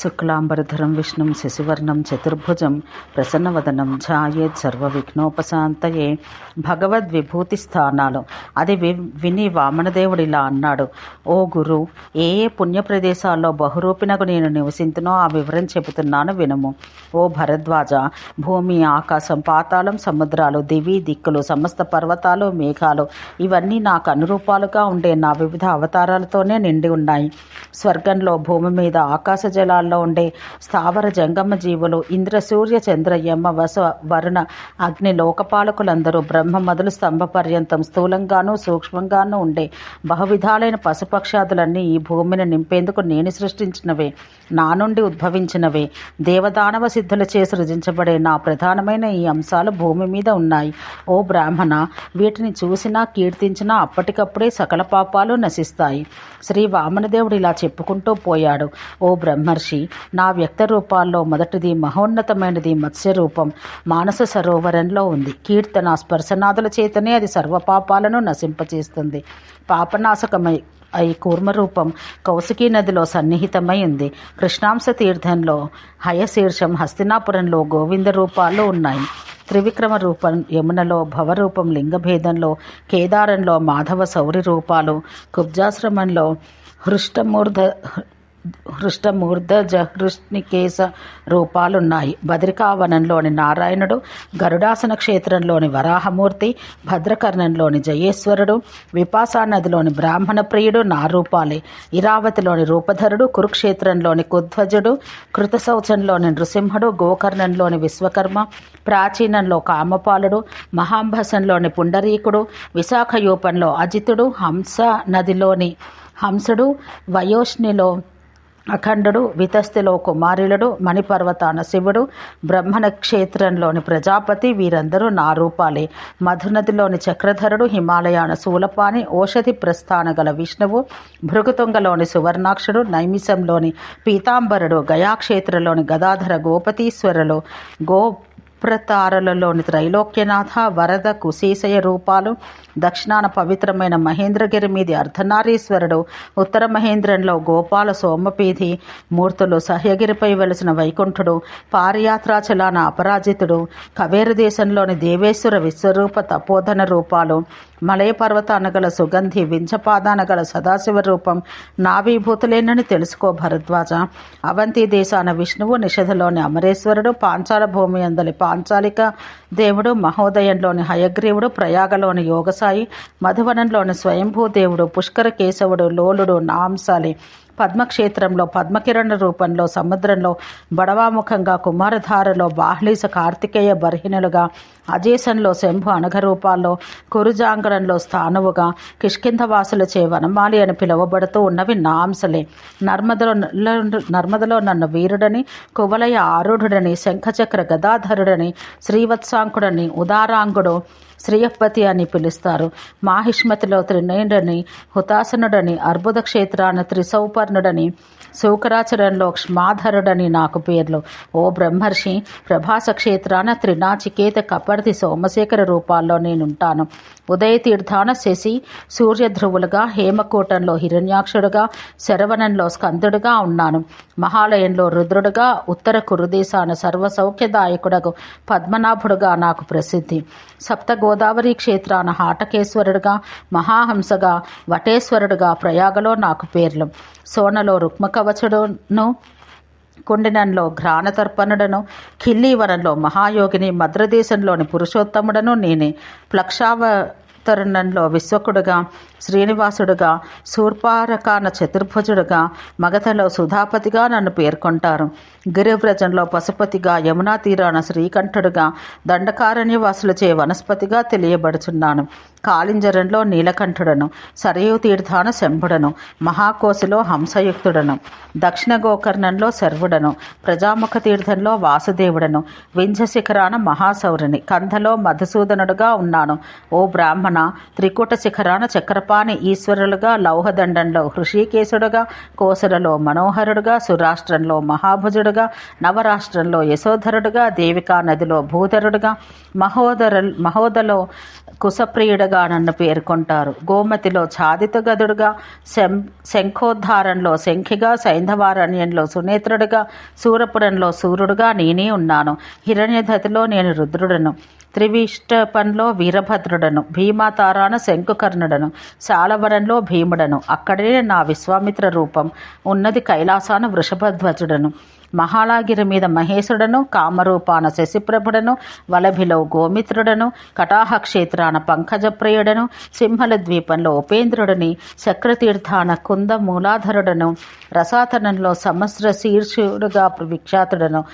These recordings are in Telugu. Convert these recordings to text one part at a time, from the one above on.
శుక్లాంబరధరం విష్ణుం శశివర్ణం చతుర్భుజం ప్రసన్నవదనం ఝాయేత్ సర్వ విఘ్నోపశాంతయే భగవద్విభూతి స్థానాలు. అది వి విని వామనదేవుడు ఇలా అన్నాడు. ఓ గురు ఏ ఏ పుణ్య ప్రదేశాల్లో బహురూపినకు నేను నివసింతునో ఆ వివరం చెబుతున్నాను వినుము. ఓ భరద్వాజ భూమి ఆకాశం పాతాళం సముద్రాలు దివి దిక్కులు సమస్త పర్వతాలు మేఘాలు ఇవన్నీ నాకు అనురూపాలుగా ఉండే నా వివిధ అవతారాలతోనే నిండి ఉన్నాయి. స్వర్గంలో భూమి మీద ఆకాశ జలాలు జలాల్లో ఉండే స్థావర జంగమ జీవులు ఇంద్ర సూర్య చంద్ర యమ వస వరుణ అగ్ని లోకపాలకులందరూ బ్రహ్మ మొదలు స్తంభ పర్యంతం స్థూలంగానూ సూక్ష్మంగానూ ఉండే బహువిధాలైన పశుపక్షాదులన్నీ ఈ భూమిని నింపేందుకు నేను సృష్టించినవే నా నుండి ఉద్భవించినవే. దేవదానవ సిద్ధులచే సృజించబడే నా ప్రధానమైన ఈ అంశాలు భూమి మీద ఉన్నాయి. ఓ బ్రాహ్మణ వీటిని చూసినా కీర్తించినా అప్పటికప్పుడే సకల పాపాలు నశిస్తాయి. శ్రీ వామనదేవుడు ఇలా చెప్పుకుంటూ పోయాడు. ఓ బ్రహ్మర్షి నా వ్యక్త రూపాల్లో మొదటిది మహోన్నతమైనది మత్స్య రూపం మానస సరోవరంలో ఉంది. కీర్తన స్పర్శనాథుల చేతనే అది సర్వపాపాలను నశింపచేస్తుంది. పాపనాశకమై అయి కూర్మరూపం కౌశికీ నదిలో సన్నిహితమై ఉంది. కృష్ణాంశ తీర్థంలో హయశీర్షం హస్తినాపురంలో గోవింద రూపాలు ఉన్నాయి. త్రివిక్రమ రూపం యమునలో భవరూపం లింగభేదంలో కేదారంలో మాధవ సౌరి రూపాలు కుబ్జాశ్రమంలో హృష్టమూర్ధ హృష్టమూర్ధ జహృష్ణికేశ రూపాలున్నాయి. బద్రికావనంలోని నారాయణుడు గరుడాసన క్షేత్రంలోని వరాహమూర్తి భద్రకర్ణంలోని జయేశ్వరుడు విపాసా నదిలోని బ్రాహ్మణ ప్రియుడు నా రూపాలే ఇరావతిలోని రూపధరుడు కురుక్షేత్రంలోని కుధ్వజుడు కృతశౌచంలోని నృసింహుడు గోకర్ణంలోని విశ్వకర్మ ప్రాచీనంలో కామపాలుడు మహాంభసంలోని పుండరీకుడు విశాఖయూపంలో అజితుడు హంస నదిలోని హంసుడు వయోష్నిలో అఖండుడు వితస్థిలో కుమారులుడు మణిపర్వతాన శివుడు బ్రహ్మణ క్షేత్రంలోని ప్రజాపతి వీరందరూ నా రూపాలే. మధునదిలోని చక్రధరుడు హిమాలయాన శూలపాని ఓషధి ప్రస్థాన గల విష్ణువు భృగుతుంగలోని సువర్ణాక్షుడు నైమిషంలోని పీతాంబరుడు గయాక్షేత్రలోని గదాధర గోపతీశ్వరులు గో ప్రతారలలోని త్రైలోక్యనాథ వరద కుశీశయ రూపాలు దక్షిణాన పవిత్రమైన మహేంద్రగిరి మీది అర్ధనారీశ్వరుడు. ఉత్తర మహేంద్రంలో గోపాల సోమపీధి మూర్తులు సహ్యగిరిపై వెలిసిన వైకుంఠుడు. పారియాత్రాచలాన అపరాజితుడు. కవేరు దేశంలోని దేవేశ్వర విశ్వరూప తపోధన రూపాలు. మలయ పర్వతాన గల సుగంధి వించపాదాన గల సదాశివ రూపం నావీభూతులేనని తెలుసుకో భరద్వాజ. అవంతి దేశాన విష్ణువు నిషధలోని అమరేశ్వరుడు. పాంచాల భూమి అందలి పాంచాలిక దేవుడు. మహోదయంలోని హయగ్రీవుడు. ప్రయాగలోని యోగసాయి మధువనంలోని స్వయంభూదేవుడు పుష్కర కేశవుడు లోలుడు నాంసాలి. పద్మక్షేత్రంలో పద్మకిరణ రూపంలో సముద్రంలో బడవాముఖంగా కుమారధారలో బాహ్లీస కార్తికేయ బర్హిణులుగా అజేసన్లో శంభు అనఘరూపాల్లో రూపాల్లో కురుజాంగరంలో స్థానువుగా కిష్కింధవాసులచే వనమాలి అని పిలువబడుతూ ఉన్నవి నాంసలే నర్మదలో నర్మదలో నన్ను వీరుడని కువలయ ఆరుఢుడని శంఖచక్ర గదాధరుడని శ్రీవత్సాంకుడని ఉదారాంగుడు శ్రీయపతి అని పిలుస్తారు. మాహిష్మతిలో త్రినేయుడని హుతాసనుడని అర్బుద క్షేత్రాన త్రిసౌపర్ణుడని శుకరాచరణలో క్షమాధరుడని నాకు పేర్లు. ఓ బ్రహ్మర్షి ప్రభాస క్షేత్రాన త్రినాచికేత కపర్తి సోమశేఖర రూపాల్లో నేనుంటాను. ఉదయ తీర్థాన శశి సూర్యధ్రువులుగా హేమకూటంలో హిరణ్యాక్షుడుగా శరవణంలో స్కందుడుగా ఉన్నాను. మహాలయంలో రుద్రుడుగా ఉత్తర కురుదేశాన సర్వసౌఖ్యదాయకుడగు పద్మనాభుడుగా నాకు ప్రసిద్ధి. సప్త గోదావరి క్షేత్రాన హాటకేశ్వరుడుగా మహాహంసగా వటేశ్వరుడుగా ప్రయాగలో నాకు పేర్లు. సోనలో రుక్మకవచుడును కుండినంలో ఘ్రాణతర్పణుడను కిల్లీవనంలో మహాయోగిని మద్రదేశంలోని పురుషోత్తముడను నేనే. తరుణంలో విశ్వకుడుగా శ్రీనివాసుడుగా శూర్పారకాన చతుర్భుజుడుగా మగధలో సుధాపతిగా నన్ను పేర్కొంటారు. గిరివ్రజంలో పశుపతిగా యమునా తీరాన శ్రీకంఠుడుగా దండకారణ్యవాసులచే వనస్పతిగా తెలియబడుచున్నాను. కాళింజరంలో నీలకంఠుడను సరయూ తీర్థాన శంభుడను మహాకోశిలో హంసయుక్తుడను దక్షిణ గోకర్ణంలో శర్వుడను ప్రజాముఖ తీర్థంలో వాసుదేవుడను వింధ్య శిఖరాన మహాసౌరిని కంధలో మధుసూదనుడుగా ఉన్నాను. ఓ బ్రాహ్మణ ధ్రువాన త్రికూట శిఖరాన చక్రపాణి ఈశ్వరులుగా లౌహదండంలో హృషికేశుడుగా కోసరలో మనోహరుడుగా సురాష్ట్రంలో మహాభుజుడుగా నవరాష్ట్రంలో యశోధరుడుగా దేవికా నదిలో భూధరుడుగా మహోదర మహోదలో కుశప్రియుడుగా నన్ను పేర్కొంటారు. గోమతిలో ఛాదితగదుడుగా శం శంఖోద్ధారంలో శంఖిగా సైంధవారణ్యంలో సునేత్రుడుగా సూరపురంలో సూర్యుడుగా నేనే ఉన్నాను. హిరణ్యధతిలో నేను రుద్రుడను. త్రివిష్టపంలో వీరభద్రుడను భీమాతారాన శంకుకర్ణుడను శాలవరంలో భీముడను. అక్కడే నా విశ్వామిత్ర రూపం. ఉన్నది కైలాసాన వృషభధ్వజుడను. మహాళాగిరి మీద మహేశుడను కామరూపాన శశిప్రభుడను వలభిలో గోమిత్రుడను కటాహ క్షేత్రాన పంకజప్రియుడను సింహల ద్వీపంలో ఉపేంద్రుడని చక్రతీర్థాన కుంద మూలాధరుడను రసాతనంలో సమస్ర శీర్షుడుగా విఖ్యాతుడను.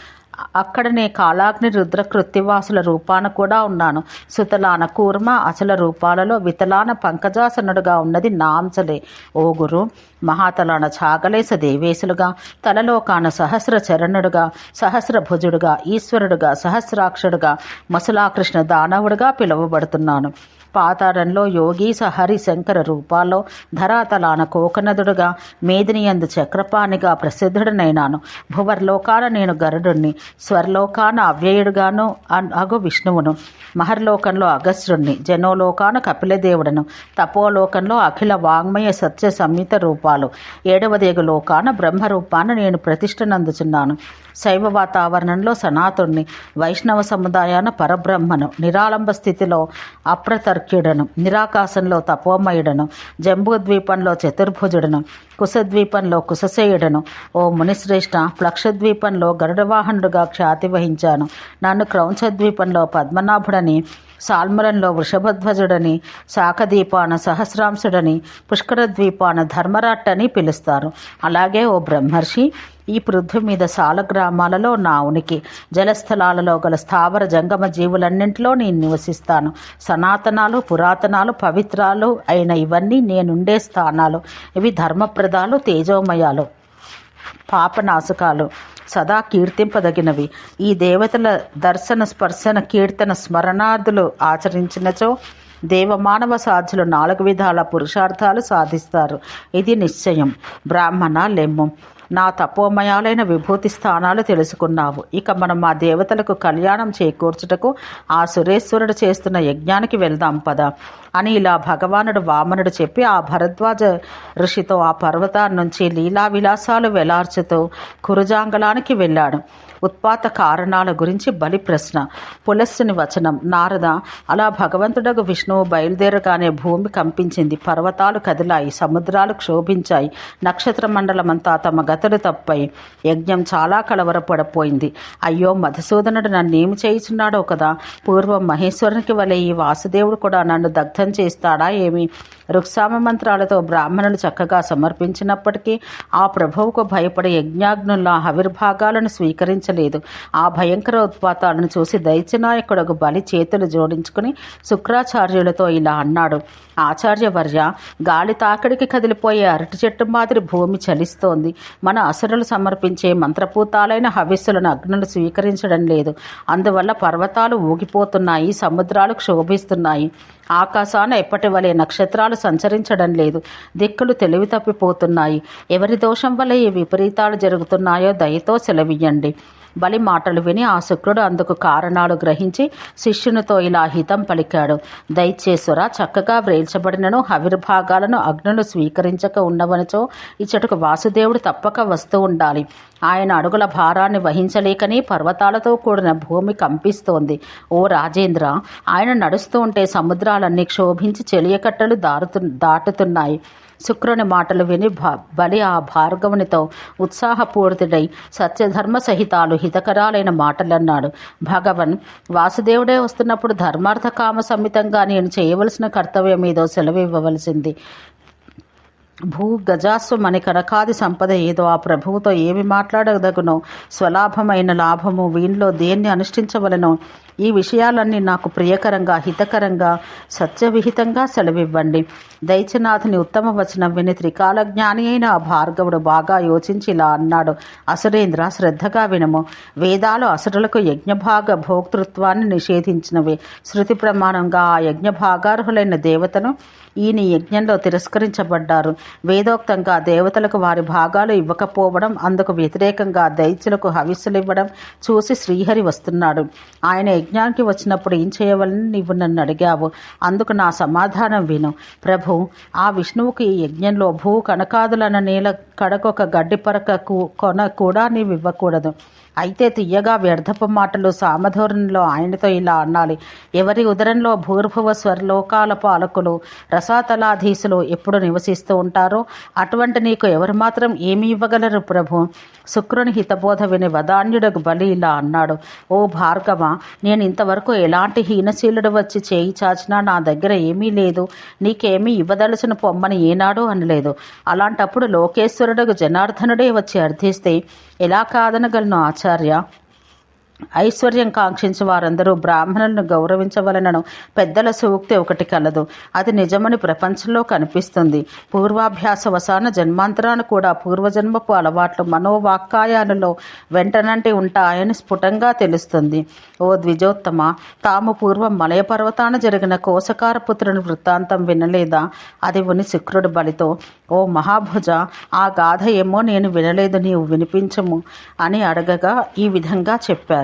అక్కడనే కాలాగ్ని రుద్ర కృత్తివాసుల రూపాన కూడా ఉన్నాను. సుతలాన కూర్మ అచల రూపాలలో వితలాన పంకజాసనుడుగా ఉన్నది నాంసలే ఓ గురు మహాతలాన చాగలేస దేవేశులుగా తలలోకాన సహస్ర చరణుడుగా సహస్ర భుజుడుగా ఈశ్వరుడుగా సహస్రాక్షుడుగా మసులాకృష్ణ దానవుడుగా పిలువబడుతున్నాను. పాతాడంలో యోగీస హరి శంకర రూపాల్లో ధరాతలాన కోకనదుడుగా మేదినియందు చక్రపాణిగా ప్రసిద్ధుడనైనాను. భువర్లోకాన నేను గరుడుణ్ణి స్వర్లోకాన అవ్యయుడుగాను అగు విష్ణువును. మహర్లోకంలో అగస్త్యుణ్ణి జనోలోకాన కపిలదేవుడను. తపోలోకంలో అఖిల వాంగ్మయ సత్య సంహిత రూపాలు. ఏడవదేగు లోకాన బ్రహ్మరూపాన నేను ప్రతిష్టనందుచున్నాను శైవ వాతావరణంలో సనాతుణ్ణి వైష్ణవ సముదాయాన పరబ్రహ్మను. నిరాళంబ స్థితిలో అప్రతర్ అప్రతర్క్యుడను నిరాకాశంలో తపోమయుడను జంబూద్వీపంలో చతుర్భుజుడను కుశద్వీపంలో కుశసేయుడను ఓ మునిశ్రేష్ఠ ప్లక్షద్వీపంలో గరుడవాహనుడుగా ఖ్యాతి వహించాను నన్ను క్రౌంచద్వీపంలో పద్మనాభుడని సాల్మరంలో వృషభధ్వజుడని శాఖద్వీపాన సహస్రాంశుడని పుష్కర ద్వీపాన ధర్మరాట్టని పిలుస్తారు. అలాగే ఓ బ్రహ్మర్షి ఈ పృథ్వీ మీద సాలగ్రామాలలో నా ఉనికి. జలస్థలాలలో గల స్థావర జంగమ జీవులన్నింటిలో నేను నివసిస్తాను. సనాతనాలు పురాతనాలు పవిత్రాలు అయిన ఇవన్నీ నేనుండే స్థానాలు. ఇవి ధర్మప్రదాలు తేజోమయాలు పాపనాశకాలు. సదా కీర్తింపదగినవి. ఈ దేవతల దర్శన స్పర్శన కీర్తన స్మరణార్థులు ఆచరించినచో దేవమానవ సాధ్యులు నాలుగు విధాల పురుషార్థాలు సాధిస్తారు. ఇది నిశ్చయం. బ్రాహ్మణ లెమ్మం. నా తపోమయాలైన విభూతి స్థానాలు తెలుసుకున్నావు. ఇక మనం మా దేవతలకు కళ్యాణం చేకూర్చుటకు ఆ సురేశ్వరుడు చేస్తున్న యజ్ఞానికి వెళ్దాం పద. అని ఇలా భగవానుడు వామనుడు చెప్పి ఆ భరద్వాజ ఋషితో ఆ పర్వతాన్ని నుంచి లీలా విలాసాలు వెలార్చుతూ కురుజాంగళానికి వెళ్ళాడు. ఉత్పాత కారణాల గురించి బలి ప్రశ్న. పులస్సుని వచనం నారద అలా భగవంతుడకు విష్ణువు బయలుదేరగానే భూమి కంపించింది. పర్వతాలు కదిలాయి సముద్రాలు క్షోభించాయి. నక్షత్ర మండలమంతా తమ గతులు తప్పై యజ్ఞం చాలా కలవరపడిపోయింది. అయ్యో మధుసూదనుడు నన్నేమి చేయుచున్నాడో కదా? పూర్వం మహేశ్వరునికి వలె ఈ వాసుదేవుడు కూడా నన్ను దగ్ధం చేస్తాడా ఏమి? రుక్సామ మంత్రాలతో బ్రాహ్మణులు చక్కగా సమర్పించినప్పటికీ ఆ ప్రభువుకు భయపడే యజ్ఞాగ్నుల ఆవిర్భాగాలను స్వీకరించలేదు. ఆ భయంకర ఉత్పాతాలను చూసి దైత్యనాయకుడకు బలి చేతులు జోడించుకుని శుక్రాచార్యులతో ఇలా అన్నాడు. ఆచార్యవర్య గాలి తాకిడికి కదిలిపోయే అరటి చెట్టు మాదిరి భూమి చలిస్తోంది. మన అసురులు సమర్పించే మంత్రపూతాలైన హవిస్సులను అగ్నులు స్వీకరించడం లేదు. అందువల్ల పర్వతాలు ఊగిపోతున్నాయి సముద్రాలు క్షోభిస్తున్నాయి. ఆకాశాన ఎప్పటి వలె నక్షత్రాలు సంచరించడం లేదు. దిక్కులు తెలివి తప్పిపోతున్నాయి. ఎవరి దోషం వల్ల ఈ విపరీతాలు జరుగుతున్నాయో దయతో సెలవియండి బలి మాటలు విని ఆ శుక్రుడు అందుకు కారణాలు గ్రహించి శిష్యునితో ఇలా హితం పలికాడు. దైత్యేశ్వర చక్కగా వ్రేల్చబడినను హవిర్భాగాలను అగ్నులు స్వీకరించక ఉన్నవనిచో ఇచ్చటకు వాసుదేవుడు తప్పక వస్తూ ఉండాలి. ఆయన అడుగుల భారాన్ని వహించలేకని పర్వతాలతో కూడిన భూమి కంపిస్తోంది. ఓ రాజేంద్ర ఆయన నడుస్తూ ఉంటే సముద్రాలన్నీ క్షోభించి చెలియకట్టలు దారుతు దాటుతున్నాయి. శుక్రుని మాటలు విని బలి ఆ భార్గవునితో ఉత్సాహపూరితుడై సత్యధర్మ సహితాలు హితకరాలైన మాటలన్నాడు. భగవన్ వాసుదేవుడే వస్తున్నప్పుడు ధర్మార్థ కామ సమితంగా నేను చేయవలసిన కర్తవ్యం ఏదో సెలవు ఇవ్వవలసింది భూ గజాస్వమని కనకాది సంపద ఏదో. ఆ ప్రభువుతో ఏమి మాట్లాడదగునో? స్వలాభమైన లాభము వీనిలో దేన్ని అనుష్ఠించవలనో? ఈ విషయాలన్నీ నాకు ప్రియకరంగా హితకరంగా సత్యవిహితంగా సెలవివ్వండి. దైత్యనాథుని ఉత్తమ వచనం విని త్రికాల జ్ఞాని అయిన ఆ భార్గవుడు బాగా యోచించి ఇలా అన్నాడు. అసురేంద్ర శ్రద్ధగా వినము. వేదాలు అసురులకు యజ్ఞభాగ భోక్తృత్వాన్ని నిషేధించినవి. శృతి ప్రమాణంగా ఆ యజ్ఞ భాగార్హులైన దేవతను ఈయన యజ్ఞంలో తిరస్కరించబడ్డారు. వేదోక్తంగా దేవతలకు వారి భాగాలు ఇవ్వకపోవడం అందుకు వ్యతిరేకంగా దైత్యులకు హవిస్సులు ఇవ్వడం చూసి శ్రీహరి వస్తున్నాడు. ఆయన యజ్ఞానికి వచ్చినప్పుడు ఏం చేయవలని నీవు నన్ను అడిగావు. అందుకు నా సమాధానం విను. ప్రభు ఆ విష్ణువుకి ఈ యజ్ఞంలో భూ కనకాదులన్న నేల కడకొక గడ్డి పరకకు కొన కూడా నీవు ఇవ్వకూడదు. అయితే తీయగా వ్యర్థపు మాటలు సామధోరణిలో ఆయనతో ఇలా అనాలి ఎవరి ఉదరంలో భూర్భువ స్వర్లోకాల పాలకులు రసాతలాధీశులు ఎప్పుడు నివసిస్తూ ఉంటారో అటువంటి నీకు ఎవరు మాత్రం ఏమి ఇవ్వగలరు ప్రభు? శుక్రుని హితబోధ విని వదాన్యుడకు బలి ఇలా అన్నాడు. ఓ భార్గవ నేను ఇంతవరకు ఎలాంటి హీనశీలుడు వచ్చి చేయి చాచినా నా దగ్గర ఏమీ లేదు. నీకేమీ ఇవ్వదలసిన పొమ్మని ఏనాడు అనలేదు. అలాంటప్పుడు లోకేశ్వరుడకు జనార్దనుడే వచ్చి అర్థిస్తే ఎలా కాదనగలను ఆచార్య? ఐశ్వర్యం కాంక్షించి వారందరూ బ్రాహ్మణులను గౌరవించవలనను పెద్దల సూక్తి ఒకటి కలదు. అది నిజమని ప్రపంచంలో కనిపిస్తుంది. పూర్వాభ్యాస వసాన జన్మాంతరాన కూడా పూర్వజన్మపు అలవాట్లు మనోవాక్కాయాలలో వెంటనంటి ఉంటాయని స్ఫుటంగా తెలుస్తుంది. ఓ ద్విజోత్తమ తాము పూర్వం మలయ పర్వతాన జరిగిన కోసకారపుత్రుని వృత్తాంతం వినలేదా? అది ఉని శుక్రుడి బలితో ఓ మహాభుజ ఆ గాథ ఏమో నేను వినలేదు నీవు వినిపించము అని అడగగా ఈ విధంగా చెప్పారు.